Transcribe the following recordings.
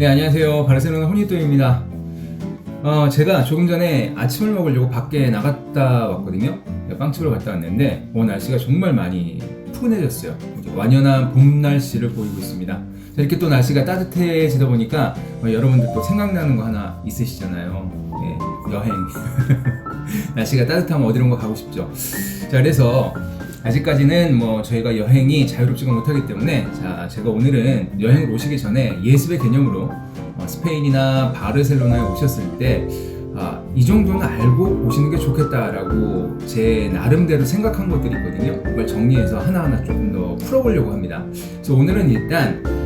네, 안녕하세요. 바르셀로나 호니또입니다. 어, 제가 조금 전에 아침을 먹으려고 밖에 나갔다 왔거든요. 네, 빵집으로 갔다 왔는데, 오늘 날씨가 정말 많이 푸근해졌어요. 완연한 봄 날씨를 보이고 있습니다. 자, 이렇게 또 날씨가 따뜻해지다 보니까 어, 여러분들 또 생각나는 거 하나 있으시잖아요. 네, 여행. 날씨가 따뜻하면 어디론가 가고 싶죠. 자, 그래서 아직까지는 뭐 저희가 여행이 자유롭지가 못하기 때문에 자 제가 오늘은 여행을 오시기 전에 예습의 개념으로 어, 스페인이나 바르셀로나에 오셨을 때 아, 이 정도는 알고 오시는 게 좋겠다라고 제 나름대로 생각한 것들이 있거든요. 그걸 정리해서 하나하나 조금 더 풀어보려고 합니다. 그래서 오늘은 일단 어,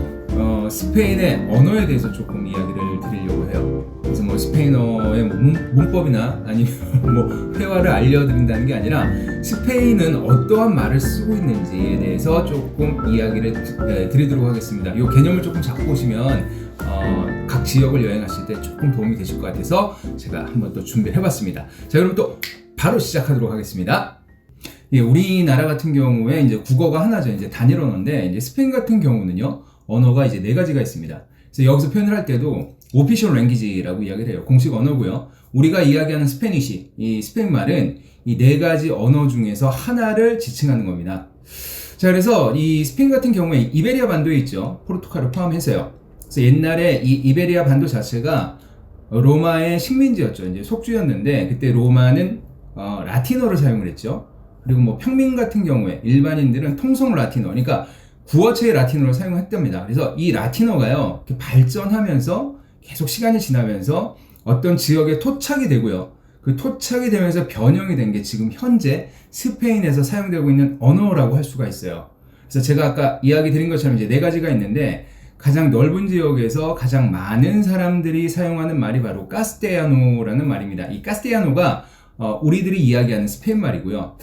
스페인의 언어에 대해서 조금 이야기를 드리려고 해요. 그래서 뭐 스페인어의 뭐 문, 문법이나 아니면 뭐 회화를 알려드린다는 게 아니라 스페인은 어떠한 말을 쓰고 있는지에 대해서 조금 이야기를 드- 네, 드리도록 하겠습니다. 이 개념을 조금 잡고 오시면 어, 각 지역을 여행하실 때 조금 도움이 되실 것 같아서 제가 한번 또 준비를 해봤습니다. 자, 그럼 또 바로 시작하도록 하겠습니다. 예, 우리나라 같은 경우에 이제 국어가 하나죠. 이제 단일 언어인데 이제 스페인 같은 경우는요. 언어가 이제 네 가지가 있습니다. 그래서 여기서 표현을 할 때도 오피셜 랭귀지라고 이야기를 해요. 공식 언어고요. 우리가 이야기하는 스페니시, 이 스페인 말은 이 네 가지 언어 중에서 하나를 지칭하는 겁니다. 자, 그래서 이 스페인 같은 경우에 이베리아 반도에 있죠. 포르투갈을 포함해서요. 그래서 옛날에 이 이베리아 반도 자체가 로마의 식민지였죠. 이제 속주였는데 그때 로마는 어, 라틴어를 사용을 했죠. 그리고 뭐 평민 같은 경우에 일반인들은 통성 라틴어, 그러니까 구어체의 라틴어를 사용했답니다. 그래서 이 라틴어가요, 발전하면서 계속 시간이 지나면서 어떤 지역에 토착이 되고요. 그 토착이 되면서 변형이 된 게 지금 현재 스페인에서 사용되고 있는 언어라고 할 수가 있어요. 그래서 제가 아까 이야기 드린 것처럼 이제 네 가지가 있는데 가장 넓은 지역에서 가장 많은 사람들이 사용하는 말이 바로 까스테야노라는 말입니다. 이 까스테야노가 어, 우리들이 이야기하는 스페인 말이고요.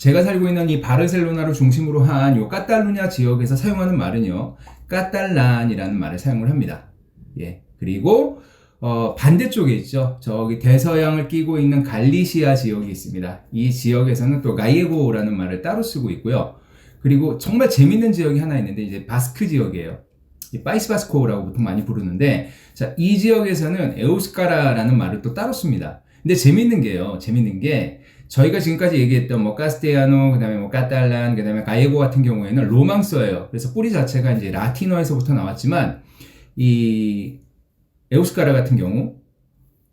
제가 살고 있는 이 바르셀로나를 중심으로 한요 까탈루냐 지역에서 사용하는 말은요, 까탈란이라는 말을 사용을 합니다. 예. 그리고, 어, 반대쪽에 있죠. 저기 대서양을 끼고 있는 갈리시아 지역이 있습니다. 이 지역에서는 또 가이에고라는 말을 따로 쓰고 있고요. 그리고 정말 재밌는 지역이 하나 있는데, 이제 바스크 지역이에요. 이 파이스바스코라고 보통 많이 부르는데, 자, 이 지역에서는 에우스카라라는 말을 또 따로 씁니다. 근데 재밌는 게요. 재밌는 게, 저희가 지금까지 얘기했던 뭐 카스테야노, 그다음에 뭐 까탈란, 그다음에 가예고 같은 경우에는 로망서예요. 그래서 뿌리 자체가 이제 라틴어에서부터 나왔지만 이 에우스카라 같은 경우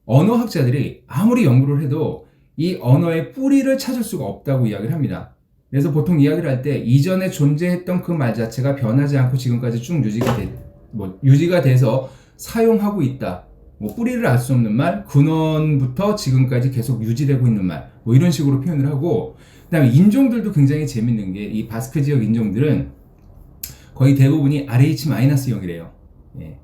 언어학자들이 아무리 연구를 해도 이 언어의 뿌리를 찾을 수가 없다고 이야기를 합니다. 그래서 보통 이야기를 할 때 이전에 존재했던 그 말 자체가 변하지 않고 지금까지 쭉 유지가 돼, 뭐 유지가 돼서 사용하고 있다. 뭐 뿌리를 알 수 없는 말, 근원부터 지금까지 계속 유지되고 있는 말, 뭐 이런 식으로 표현을 하고, 그 다음에 인종들도 굉장히 재밌는 게 이 바스크 지역 인종들은 거의 대부분이 RH-형이래요. 예.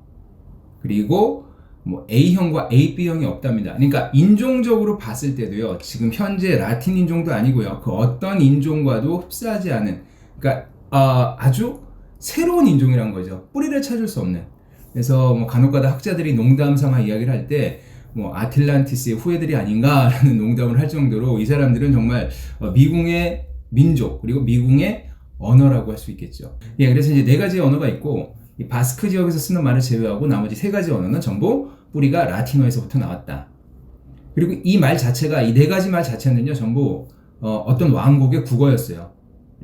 그리고 뭐 A형과 AB형이 없답니다. 그러니까 인종적으로 봤을 때도요. 지금 현재 라틴 인종도 아니고요. 그 어떤 인종과도 흡사하지 않은 그러니까 아, 아주 새로운 인종이란 거죠. 뿌리를 찾을 수 없는. 그래서 뭐 간혹가다 학자들이 농담 삼아 이야기를 할 때 뭐 아틀란티스의 후예들이 아닌가라는 농담을 할 정도로 이 사람들은 정말 어, 미궁의 민족 그리고 미궁의 언어라고 할 수 있겠죠. 예, 그래서 이제 네 가지 언어가 있고 이 바스크 지역에서 쓰는 말을 제외하고 나머지 세 가지 언어는 전부 뿌리가 라틴어에서부터 나왔다. 그리고 이 말 자체가 이 네 가지 말 자체는요 전부 어, 떤 왕국의 국어였어요.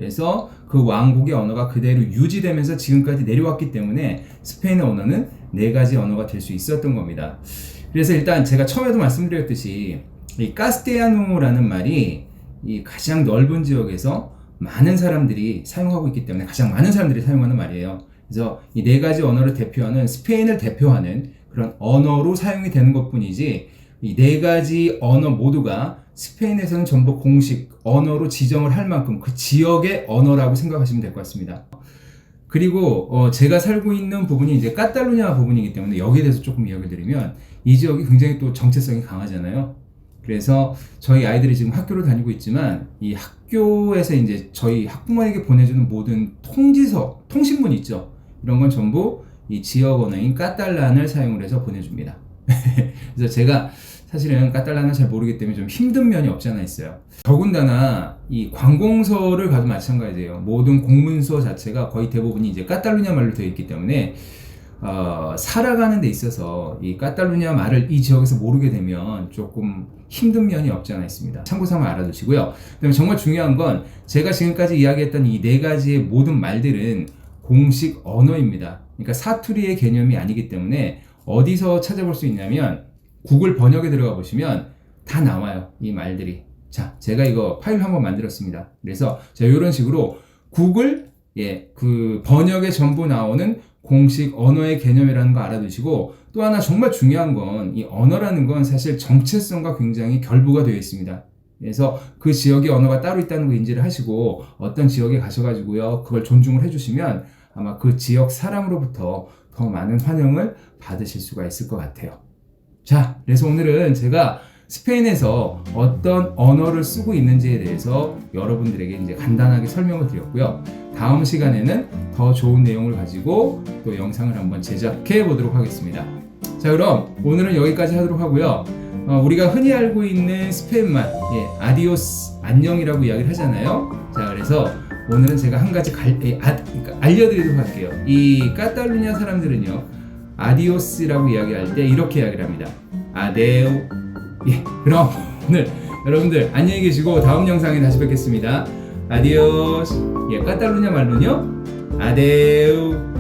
그래서 그 왕국의 언어가 그대로 유지되면서 지금까지 내려왔기 때문에 스페인어 언어는 네 가지 언어가 될 수 있었던 겁니다. 그래서 일단 제가 처음에도 말씀드렸듯이 이 까스테야노라는 말이 이 가장 넓은 지역에서 많은 사람들이 사용하고 있기 때문에 가장 많은 사람들이 사용하는 말이에요. 그래서 이 네 가지 언어를 대표하는 스페인을 대표하는 그런 언어로 사용이 되는 것 뿐이지 이 네 가지 언어 모두가 스페인에서는 전부 공식 언어로 지정을 할 만큼 그 지역의 언어라고 생각하시면 될 것 같습니다. 그리고 어 제가 살고 있는 부분이 이제 까탈루냐 부분이기 때문에 여기에 대해서 조금 이야기를 드리면 이 지역이 굉장히 또 정체성이 강하잖아요. 그래서 저희 아이들이 지금 학교를 다니고 있지만 이 학교에서 이제 저희 학부모에게 보내주는 모든 통지서, 통신문 있죠. 이런 건 전부 이 지역 언어인 까탈란을 사용을 해서 보내줍니다. 그래서 제가 사실은 까탈란을 잘 모르기 때문에 좀 힘든 면이 없지 않아 있어요. 더군다나 이 관공서를 가도 마찬가지예요. 모든 공문서 자체가 거의 대부분이 이제 까탈루냐 말로 되어 있기 때문에 어, 살아가는 데 있어서 이 까탈루냐 말을 이 지역에서 모르게 되면 조금 힘든 면이 없지 않아 있습니다. 참고삼아 알아두시고요. 그다음에 정말 중요한 건 제가 지금까지 이야기했던 이 네 가지의 모든 말들은 공식 언어입니다. 그러니까 사투리의 개념이 아니기 때문에 어디서 찾아볼 수 있냐면 구글 번역에 들어가 보시면 다 나와요. 이 말들이. 자, 제가 이거 파일 한번 만들었습니다. 그래서 제가 이런 식으로 구글 예, 그 번역에 전부 나오는 공식 언어의 개념이라는 거 알아두시고 또 하나 정말 중요한 건 이 언어라는 건 사실 정체성과 굉장히 결부가 되어 있습니다. 그래서 그 지역의 언어가 따로 있다는 거 인지를 하시고 어떤 지역에 가셔가지고요 그걸 존중을 해주시면 아마 그 지역 사람으로부터 더 많은 환영을 받으실 수가 있을 것 같아요. 자, 그래서 오늘은 제가 스페인에서 어떤 언어를 쓰고 있는지에 대해서 여러분들에게 이제 간단하게 설명을 드렸고요. 다음 시간에는 더 좋은 내용을 가지고 또 영상을 한번 제작해 보도록 하겠습니다. 자, 그럼 오늘은 여기까지 하도록 하고요. 어, 우리가 흔히 알고 있는 스페인말, 예, 아디오스, 안녕이라고 이야기를 하잖아요. 자, 그래서 오늘은 제가 한 가지 갈, 예, 아, 그러니까 알려드리도록 할게요. 이 까탈루냐 사람들은요, 아디오스라고 이야기할 때 이렇게 이야기를 합니다. 아데오. 예, 그럼 오늘 여러분들 안녕히 계시고 다음 영상에 다시 뵙겠습니다. 아디오스. 예, 까탈루냐 말로는요, 아데오.